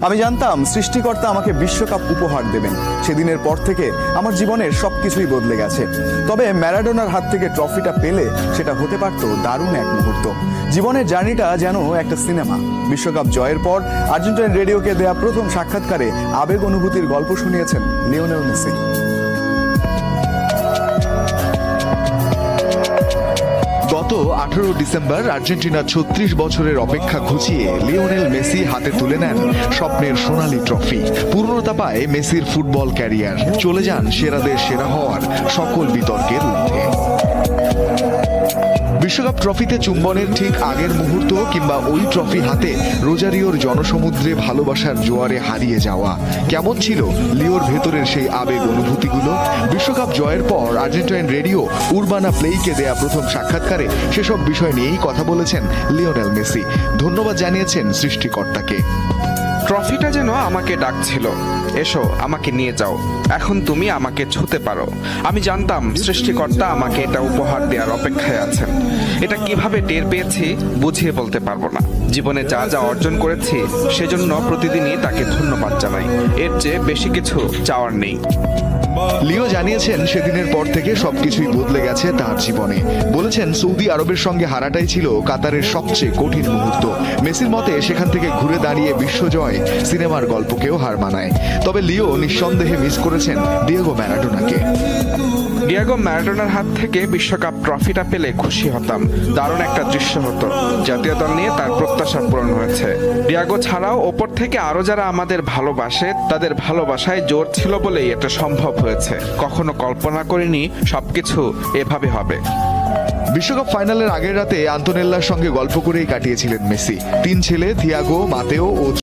আমি জানতাম সৃষ্টিকর্তা আমাকে বিশ্বকাপ উপহার দেবেন। সেদিনের পর থেকে আমার জীবনের সব কিছুই বদলে গেছে। তবে ম্যারাডোনার হাত থেকে ট্রফিটা পেলে সেটা হতে পারত দারুণ এক মুহূর্ত। জীবনের জার্নিটা যেন একটা সিনেমা। বিশ্বকাপ জয়ের পর আর্জেন্টাইন রেডিওকে দেয়া প্রথম সাক্ষাৎকারে আবেগ অনুভূতির গল্প শুনিয়েছেন লিওনেল মেসি। আঠারো ডিসেম্বর আর্জেন্টিনা ছত্রিশ বছরের অপেক্ষা ঘুচিয়ে লিওনেল মেসি হাতে তুলে নেন স্বপ্নের সোনালি ট্রফি। পূর্ণতা পায় মেসির ফুটবল ক্যারিয়ার। চলে যান সেরাদের সেরা হওয়ার সকল বিতর্কের ঊর্ধ্বে। বিশ্বকাপ ট্রফিতে চুম্বনের ঠিক আগের মুহূর্ত কিংবা ওই ট্রফি হাতে রোজারিওর জনসমুদ্রে ভালোবাসার জোয়ারে হারিয়ে যাওয়া। কেমন ছিল লিওর ভেতরের সেই আবেগ অনুভূতিগুলো? বিশ্বকাপ জয়ের পর আর্জেন্টাইন রেডিও উরবানা প্লেইকে দেয়া প্রথম সাক্ষাৎকারে সেসব বিষয় নিয়েই কথা বলেছেন লিওনেল মেসি। ধন্যবাদ জানিয়েছেন সৃষ্টিকর্তাকে। ট্রফিটা যেন আমাকে ডাকছিল। এসো, আমাকে নিয়ে যাও। এখন তুমি আমাকে ছুতে পারো। আমি জানতাম সৃষ্টিকর্তা আমাকে এটা উপহার দেওয়ার অপেক্ষায় আছেন। এটা কীভাবে টের পেয়েছি বুঝিয়ে বলতে পারব না। জীবনে যা যা অর্জন করেছি, সেজন্য প্রতিদিনই তাকে ধন্যবাদ জানাই। এর চেয়ে বেশি কিছু চাওয়ার নেই। লিও জানিয়েছেন সেদিনের পর থেকে সবকিছুই বদলে গেছে তার জীবনে। বলেছেন সৌদি আরবের সঙ্গে হারাটাই ছিল কাতারের সবচেয়ে কঠিন মুহূর্ত। মেসির মতে সেখান থেকে ঘুরে দাঁড়িয়ে বিশ্বজয় সিনেমার গল্পকেও হার মানায়। তবে লিও নিঃসন্দেহে মিস করেছেন ডিয়েগো ম্যারাডোনাকে। ডিয়াগো ম্যারাডোনার হাত থেকে বিশ্বকাপ ট্রফিটা পেলে খুশি হতাম। দারুণ একটা দৃশ্য হতো। জাতীয় দল নিয়ে তার প্রত্যাশা পূরণ হয়েছে। ডিয়াগো ছাড়াও ওপর থেকে আরও যারা আমাদের ভালোবাসে, তাদের ভালোবাসায় জোর ছিল বলেই এটা সম্ভব হয়েছে। কখনো কল্পনা করিনি সবকিছু এভাবে হবে। বিশ্বকাপ ফাইনালের আগের রাতে আন্তোনেল্লার সঙ্গে গল্প করেই কাটিয়েছিলেন মেসি। তিন ছেলে, থিয়াগো, মাতেও ও